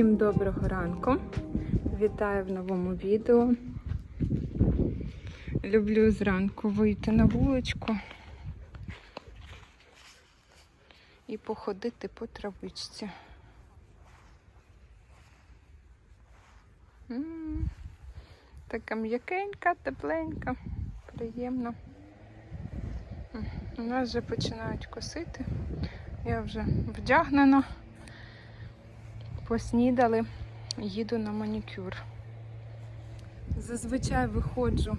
Всім доброго ранку. Вітаю в новому відео. Люблю зранку вийти на вуличку і походити по травичці. Така м'якенька, тепленька, приємно. У нас вже починають косити. Я вже вдягнена поснідали, їду на манікюр. Зазвичай виходжу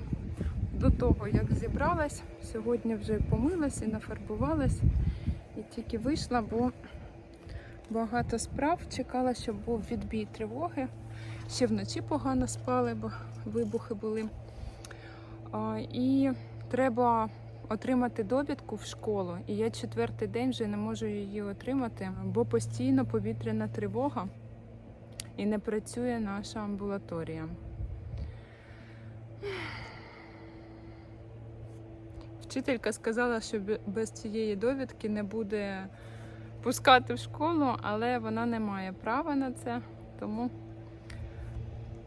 до того, як зібралась. Сьогодні вже помилась і нафарбувалась. І тільки вийшла, бо багато справ. Чекала, щоб був відбій тривоги. Ще вночі погано спали, бо вибухи були. А, і треба отримати довідку в школу. І я четвертий день вже не можу її отримати, бо постійно повітряна тривога і не працює наша амбулаторія. Вчителька сказала, що без цієї довідки не буде пускати в школу, але вона не має права на це, тому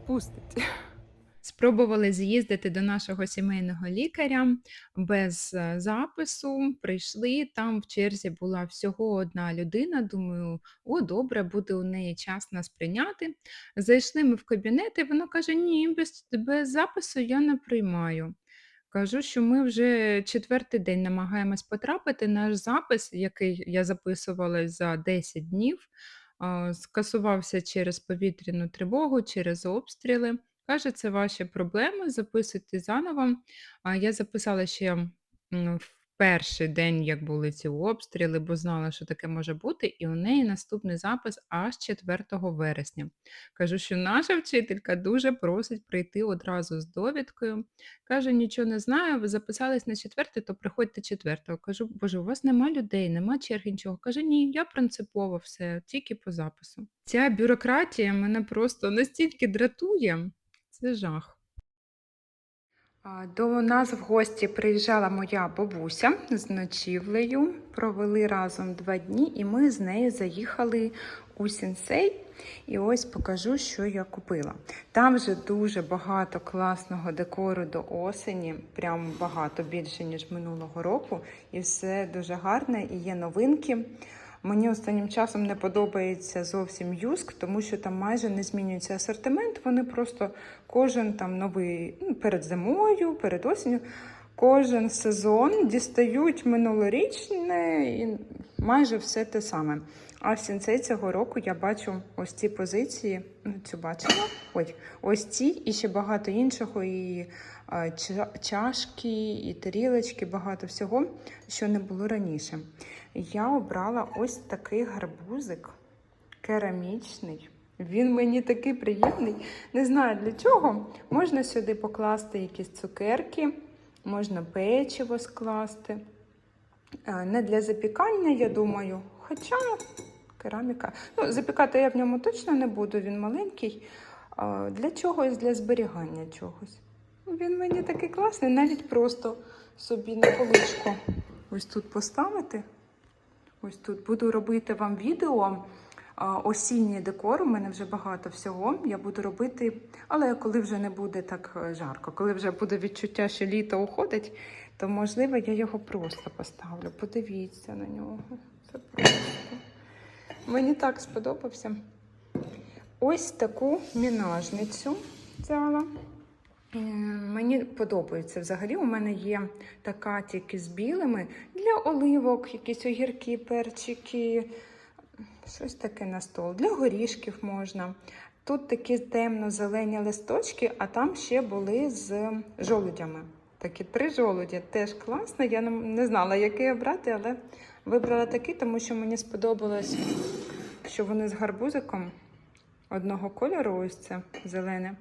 пустить. Спробували з'їздити до нашого сімейного лікаря без е, запису. Прийшли там в черзі була всього одна людина. Думаю, о, добре, буде у неї час нас прийняти. Зайшли ми в кабінет, і вона каже: Ні, без, без запису я не приймаю. Кажу, що ми вже четвертий день намагаємось потрапити. Наш запис, який я записувала за 10 днів, скасувався через повітряну тривогу, через обстріли. Каже, це ваші проблеми, записуйте заново. А я записала ще в перший день, як були ці обстріли, бо знала, що таке може бути, і у неї наступний запис аж 4 вересня. Кажу, що наша вчителька дуже просить прийти одразу з довідкою. Каже, нічого не знаю, ви записались на четвертий, то приходьте четвертого. Кажу, боже, у вас нема людей, нема черги, нічого. Каже, ні, я принципово все, тільки по запису. Ця бюрократія мене просто настільки дратує. Це жах. До нас в гості приїжджала моя бабуся з ночівлею. Провели разом два дні, і ми з нею заїхали у сінсей. І ось покажу, що я купила. Там вже дуже багато класного декору до осені, прям багато більше, ніж минулого року. І все дуже гарне, і є новинки. Мені останнім часом не подобається зовсім юск, тому що там майже не змінюється асортимент. Вони просто кожен там новий ну, перед зимою, перед осінню, кожен сезон дістають минулорічне і майже все те саме. А в сінцей цього року я бачу ось ці позиції. Цю бачила. Ой, ось ці і ще багато іншого. І а, чашки, і тарілочки, багато всього, що не було раніше. Я обрала ось такий гарбузик керамічний. Він мені такий приємний. Не знаю для чого. Можна сюди покласти якісь цукерки, можна печиво скласти. Е, Не для запікання, я думаю. Хоча кераміка. Ну, запікати я в ньому точно не буду, він маленький. Для чогось, для зберігання чогось. Він мені такий класний, навіть просто собі на поличку ось тут поставити. Ось тут буду робити вам відео. Осінній декор, у мене вже багато всього. Я буду робити, але коли вже не буде так е, жарко, коли вже буде відчуття, що літо уходить, то можливо я його просто поставлю. Подивіться на нього. Це просто. Мені так сподобався. Ось таку мінажницю взяла. Мені подобається взагалі. У мене є така тільки з білими для оливок, якісь огірки, перчики, щось таке на стол. Для горішків можна. Тут такі темно-зелені листочки, а там ще були з жолудями. Такі три жолуді. Теж класно. Я не знала, який обрати, але вибрала такий, тому що мені сподобалось, що вони з гарбузиком одного кольору, ось це зелене,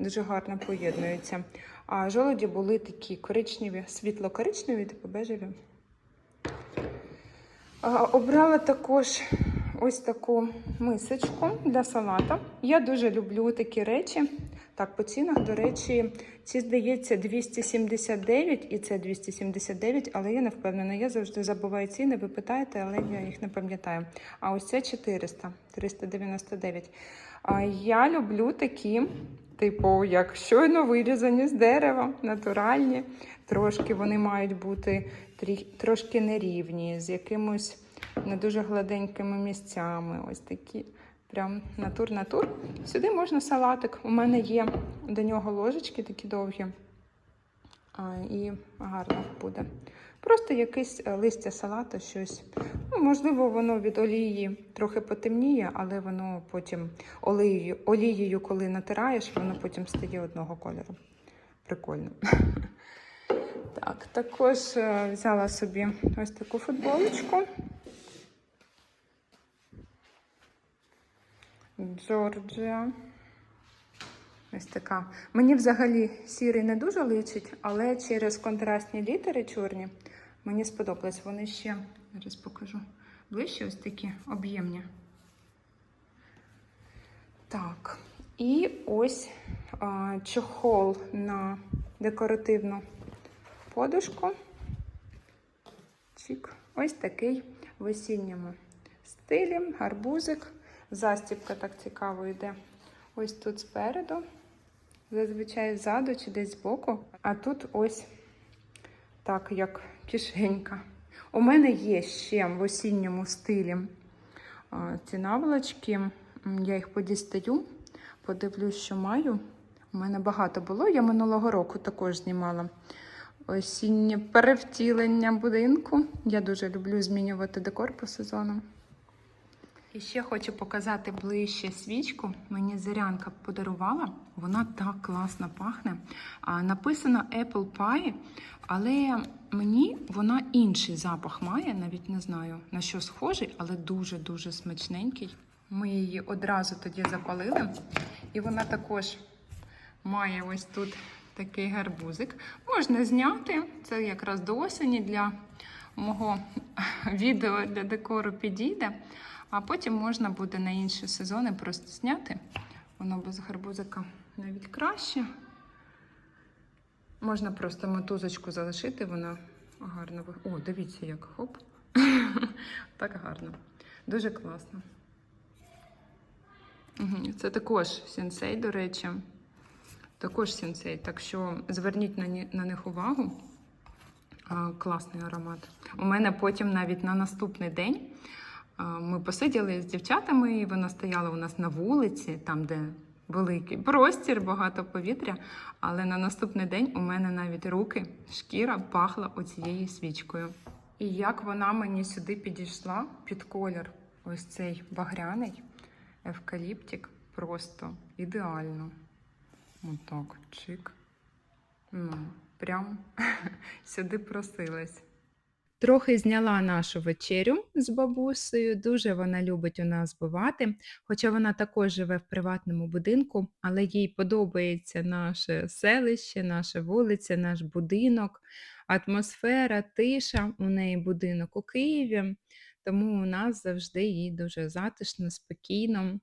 дуже гарно поєднуються. А жолуді були такі коричневі, світло-коричневі, типу бежеві. Обрала також ось таку мисочку для салата. Я дуже люблю такі речі. Так, по цінах, до речі, ці, здається, 279 і це 279, але я не впевнена. Я завжди забуваю ціни, ви питаєте, але я їх не пам'ятаю. А ось це 400, 399. А я люблю такі, типу, як щойно вирізані з дерева, натуральні. Трошки вони мають бути трошки нерівні, з якимось не дуже гладенькими місцями. Ось такі. Прям натур-натур. Сюди можна салатик. У мене є до нього ложечки такі довгі. А, і гарно буде. Просто якесь е, листя салата, щось. Ну, можливо, воно від олії трохи потемніє, але воно потім олією, олією, коли натираєш, воно потім стає одного кольору. Прикольно. Так, також е, взяла собі ось таку футболочку. Джорджія. Ось така. Мені взагалі сірий не дуже личить, але через контрастні літери чорні мені сподобалось. Вони ще, зараз покажу, ближче ось такі об'ємні. Так, і ось а, чохол на декоративну подушку. Чик. Ось такий в осінньому стилі, гарбузик. Застібка так цікаво йде. Ось тут спереду, зазвичай ззаду чи десь збоку. А тут ось так, як кишенька. У мене є ще в осінньому стилі ці наволочки. Я їх подістаю, подивлюсь, що маю. У мене багато було. Я минулого року також знімала осіннє перевтілення будинку. Я дуже люблю змінювати декор по сезону. І ще хочу показати ближче свічку. Мені Зорянка подарувала. Вона так класно пахне. А, написано Apple Pie, але мені вона інший запах має. Навіть не знаю на що схожий, але дуже-дуже смачненький. Ми її одразу тоді запалили. І вона також має ось тут такий гарбузик. Можна зняти. Це якраз до осені для мого відео для декору підійде. А потім можна буде на інші сезони просто зняти. Воно без гарбузика навіть краще. Можна просто мотузочку залишити, вона гарно. О, дивіться, як хоп. так гарно. Дуже класно. Це також сенсей, до речі. Також сенсей. Так що зверніть на, них увагу. Класний аромат. У мене потім навіть на наступний день ми посиділи з дівчатами, і вона стояла у нас на вулиці, там, де великий простір, багато повітря. Але на наступний день у мене навіть руки, шкіра пахла оцією свічкою. І як вона мені сюди підійшла під колір, ось цей багряний евкаліптик, просто ідеально. Отак, чик. Ну, прям сюди просилась. Трохи зняла нашу вечерю з бабусею. Дуже вона любить у нас бувати, хоча вона також живе в приватному будинку, але їй подобається наше селище, наша вулиця, наш будинок, атмосфера, тиша. У неї будинок у Києві, тому у нас завжди їй дуже затишно, спокійно.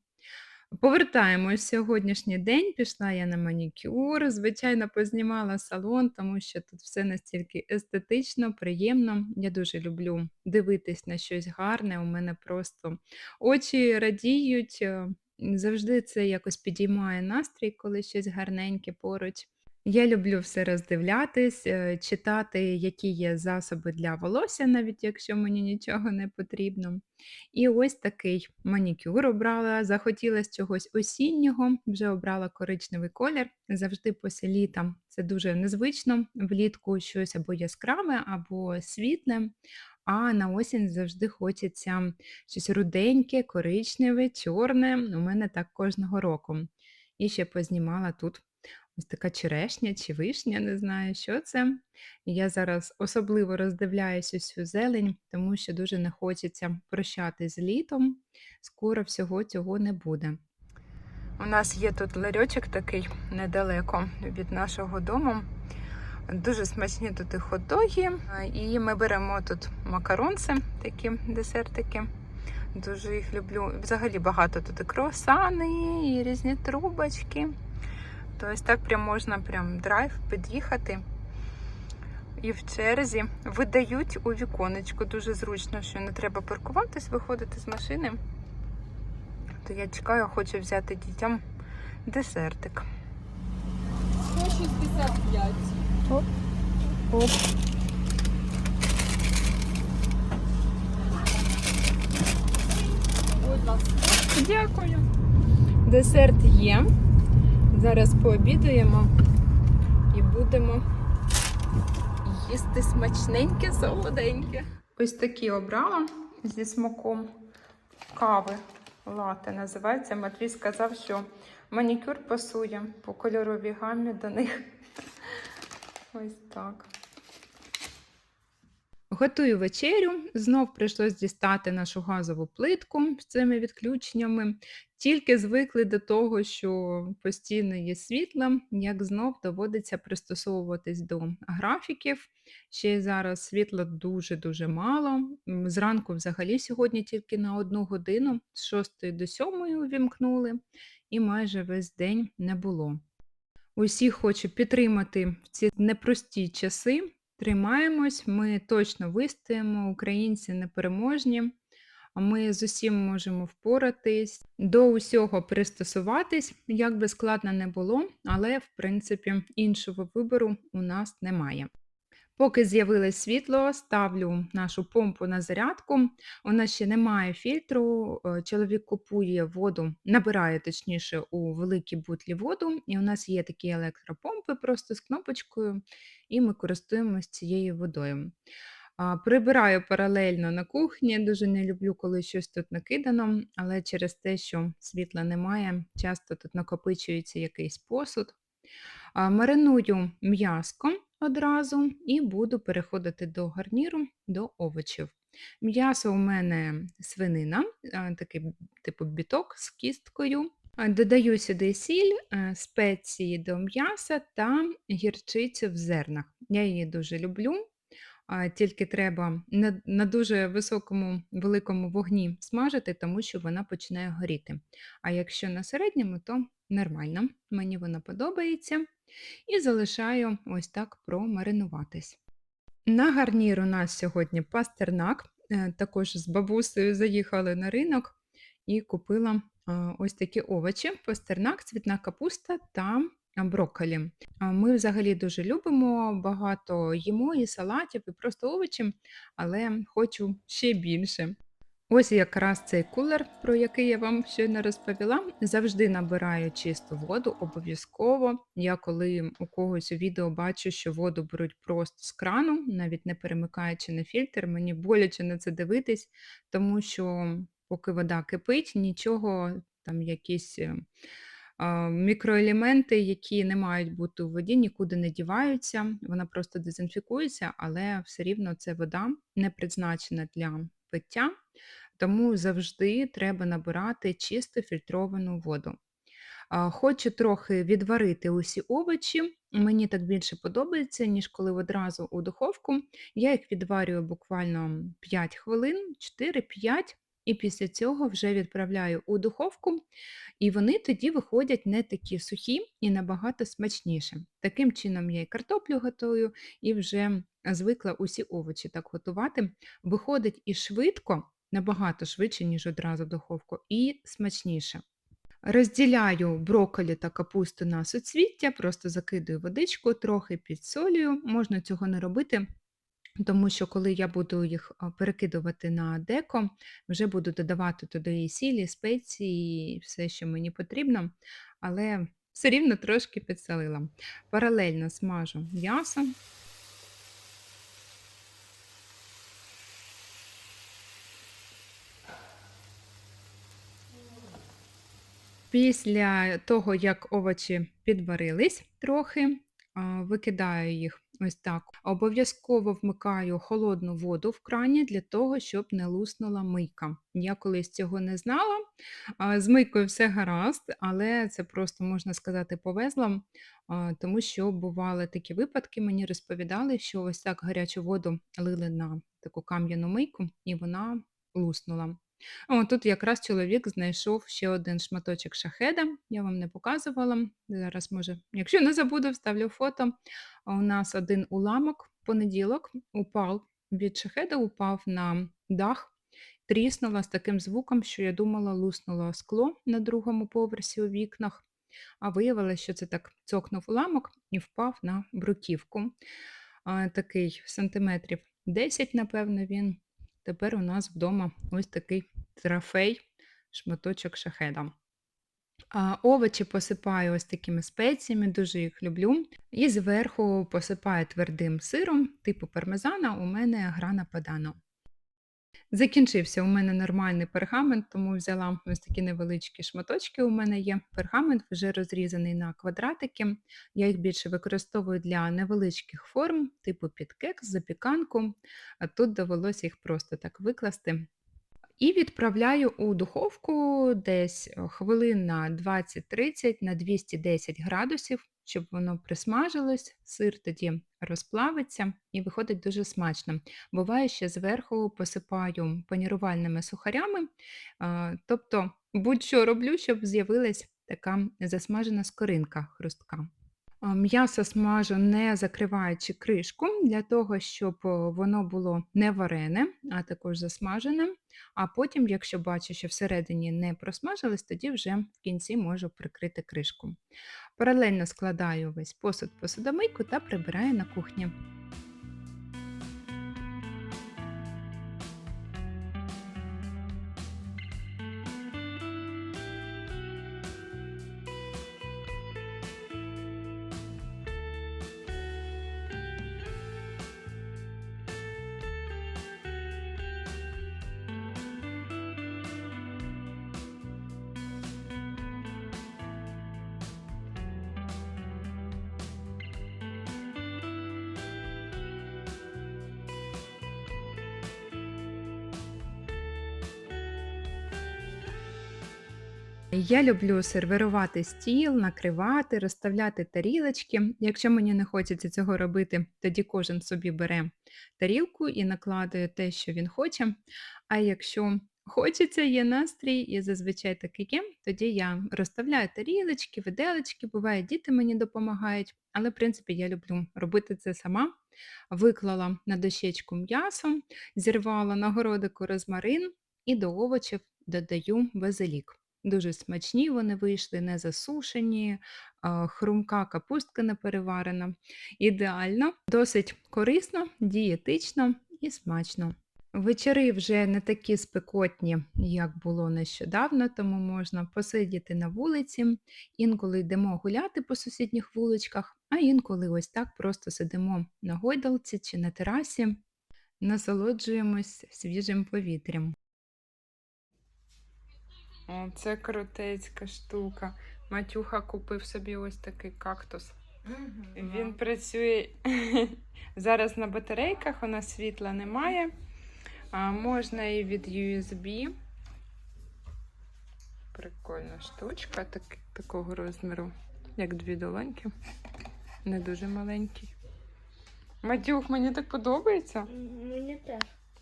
Повертаємось сьогоднішній день. Пішла я на манікюр. Звичайно, познімала салон, тому що тут все настільки естетично, приємно. Я дуже люблю дивитись на щось гарне. У мене просто очі радіють. е, Завжди це якось підіймає настрій, коли щось гарненьке поруч. Я люблю все роздивлятись, е, читати, які є засоби для волосся, навіть якщо мені нічого не потрібно. І ось такий манікюр обрала. Захотілося чогось осіннього, вже обрала коричневий колір. Завжди після літа це дуже незвично. Влітку щось або яскраве, або світле. А на осінь завжди хочеться щось руденьке, коричневе, чорне. У мене так кожного року. І ще познімала тут ось така черешня чи вишня, не знаю, що це. І я зараз особливо роздивляюсь ось цю зелень, тому що дуже не хочеться прощатись з літом. Скоро всього цього не буде. У нас є тут ларьочок такий недалеко від нашого дому. Дуже смачні тут і хот-доги. І ми беремо тут макаронці, такі десертики. Дуже їх люблю. Взагалі багато тут і круасани, і різні трубочки. То ось так прям можна прям драйв під'їхати. І в черзі видають у віконечку. Дуже зручно, що не треба паркуватись, виходити з машини. То я чекаю, хочу взяти дітям десертик. 165. Оп. Оп. Дякую. Десерт є. Зараз пообідуємо і будемо їсти смачненьке, солоденьке. Ось такі обрала зі смаком кави. Лате називається. Матвій сказав, що манікюр пасує по кольоровій гамі до них. Ось так. Готую вечерю. Знов прийшлось дістати нашу газову плитку з цими відключеннями. Тільки звикли до того, що постійно є світло, як знов доводиться пристосовуватись до графіків. Ще й зараз світла дуже-дуже мало. Зранку взагалі сьогодні тільки на одну годину, з 6 до 7 увімкнули, і майже весь день не було. Усіх хочу підтримати в ці непрості часи. Тримаємось, ми точно вистоїмо, українці непереможні. а Ми з усім можемо впоратись, до усього пристосуватись, як би складно не було, але в принципі іншого вибору у нас немає. Поки з'явилось світло, ставлю нашу помпу на зарядку. У нас ще немає фільтру. е, Чоловік купує воду, набирає точніше у великі бутлі воду, і у нас є такі електропомпи просто з кнопочкою, і ми користуємося цією водою. Прибираю паралельно на кухні. Дуже не люблю, коли щось тут накидано, але через те, що світла немає, часто тут накопичується якийсь посуд. Мариную м'яско одразу і буду переходити до гарніру, до овочів. М'ясо у мене свинина, такий типу біток з кісткою. Додаю сюди сіль, е, спеції до м'яса та гірчицю в зернах. Я її дуже люблю. Тільки треба на, на дуже високому великому вогні смажити, тому що вона починає горіти. А якщо на середньому, то нормально. Мені вона подобається. І залишаю ось так промаринуватись. На гарнір у нас сьогодні пастернак. Е, Також з бабусею заїхали на ринок і купила ось такі овочі: пастернак, цвітна капуста та брокколі. Ми взагалі дуже любимо, багато їмо і салатів, і просто овочі, але хочу ще більше. Ось якраз цей кулер, про який я вам щойно розповіла, завжди набираю чисту воду, обов'язково. Я коли у когось у відео бачу, що воду беруть просто з крану, навіть не перемикаючи на фільтр, мені боляче на це дивитись, тому що поки вода кипить, нічого там якісь. Мікроелементи, які не мають бути у воді, нікуди не діваються, вона просто дезінфікується, але все рівно це вода не призначена для пиття, тому завжди треба набирати чисто фільтровану воду. Хочу трохи відварити усі овочі. Мені так більше подобається, ніж коли одразу у духовку. Я їх відварюю буквально 5 хвилин, 4-5, і після цього вже відправляю у духовку, і вони тоді виходять не такі сухі і набагато смачніше. Таким чином я і картоплю готую, і вже звикла усі овочі так готувати. Виходить і швидко, набагато швидше, ніж одразу в духовку, і смачніше. Розділяю брокколі та капусту на суцвіття, просто закидую водичку, трохи підсолюю. Можна цього не робити, тому що коли я буду їх перекидувати на деко, вже буду додавати туди і сілі, спеції, і все, що мені потрібно, але все рівно трошки підсолила. Паралельно смажу м'ясо. Після того, як овочі підварились трохи, викидаю їх ось так. Обов'язково вмикаю холодну воду в крані для того, щоб не луснула мийка. Я колись цього не знала. З мийкою все гаразд, але це просто, можна сказати, повезло, тому що бували такі випадки, мені розповідали, що ось так гарячу воду лили на таку кам'яну мийку, і вона луснула. О, тут якраз чоловік знайшов ще один шматочок шахеда. Я вам не показувала. Зараз, може, якщо не забуду, вставлю фото. У нас один уламок понеділок упав від шахеда, упав на дах, тріснула з таким звуком, що я думала, луснуло скло на другому поверсі у вікнах. А виявилося, що це так цокнув уламок і впав на бруківку. Такий сантиметрів 10, напевно, він. Тепер у нас вдома ось такий трофей, шматочок шахеда. А, овочі посипаю ось такими спеціями, дуже їх люблю. І зверху посипаю твердим сиром, типу пармезана, у мене грана падано. Закінчився у мене нормальний пергамент, тому взяла ось такі невеличкі шматочки. У мене є пергамент, вже розрізаний на квадратики. Я їх більше використовую для невеличких форм, типу під кекс, запіканку. А тут довелося їх просто так викласти. І відправляю у духовку десь хвилин на 20-30 на 210 градусів, щоб воно присмажилось, сир тоді розплавиться і виходить дуже смачно. Буває, ще зверху посипаю панірувальними сухарями, тобто будь-що роблю, щоб з'явилась така засмажена скоринка хрустка. М'ясо смажу не закриваючи кришку, для того, щоб воно було не варене, а також засмажене. А потім, якщо бачу, що всередині не просмажилось, тоді вже в кінці можу прикрити кришку. Паралельно складаю весь посуд посудомийку та прибираю на кухні. Я люблю сервірувати стіл, накривати, розставляти тарілочки. Якщо мені не хочеться цього робити, тоді кожен собі бере тарілку і накладає те, що він хоче. А якщо хочеться, є настрій, і зазвичай такий є, тоді я розставляю тарілочки, виделочки, буває, діти мені допомагають, але в принципі я люблю робити це сама. Виклала на дощечку м'ясо, зірвала на городику розмарин і до овочів додаю базилік. Дуже смачні вони вийшли, не засушені, хрумка капустка не переварена. Ідеально, досить корисно, дієтично і смачно. Вечори вже не такі спекотні, як було нещодавно, тому можна посидіти на вулиці. Інколи йдемо гуляти по сусідніх вуличках, а інколи ось так просто сидимо на гойдалці чи на терасі, насолоджуємось свіжим повітрям. О, це крутецька штука. Матюха купив собі ось такий кактус. Він працює зараз на батарейках, у нас світла немає. А, можна і від USB. Прикольна штучка, так, такого розміру, як дві долоньки. Не дуже маленький. Матюх, мені так подобається. Мені теж.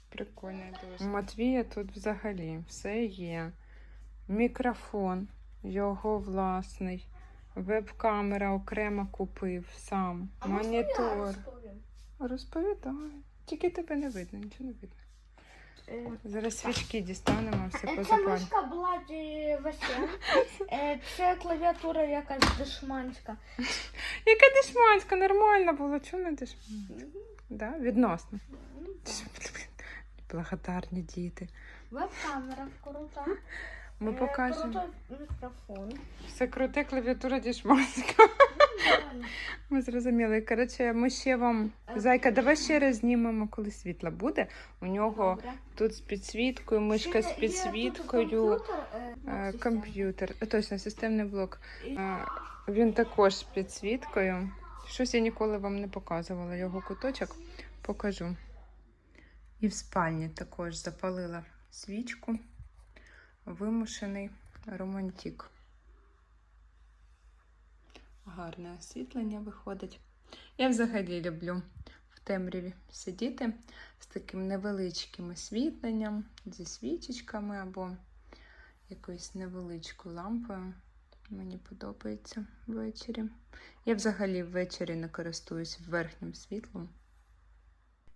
Прикольний дуже. У Матвія тут взагалі все є. Мікрофон, його власний, веб-камера окремо купив сам, А монітор. розповім? Розповідай. Тільки тебе не видно, нічого не видно. Е, Зараз свічки дістанемо, все Це позапалюємо. мишка Бладі Васян. Е, Це клавіатура якась дешманська. Яка дешманська, нормально було, чого не дешманська? Да? Відносно. Ну. Благодарні діти. Веб-камера крута. Ми Е, покажемо. Мікрофон. Все круте, клавіатура дешманська. Ми зрозуміли. Коротше, ми ще вам. Зайка, давай ще раз знімемо, коли світло буде. У нього Добре. тут з підсвіткою, мишка з підсвіткою, комп'ютер, е, е, ну, комп'ютер. Е, Точно, системний блок. Е, Він також з підсвіткою. Щось я ніколи вам не показувала його куточок. Покажу. І в спальні також запалила свічку. Вимушений романтик. Гарне освітлення виходить. Я взагалі люблю в темряві сидіти з таким невеличким освітленням, зі свічечками або якоюсь невеличкою лампою. Мені подобається ввечері. Я взагалі ввечері не користуюсь верхнім світлом.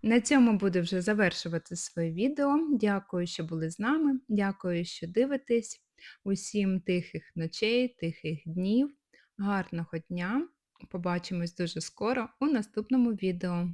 На цьому буду вже завершувати своє відео. Дякую, що були з нами. Дякую, що дивитесь. Усім тихих ночей, тихих днів, гарного дня. Побачимось дуже скоро у наступному відео.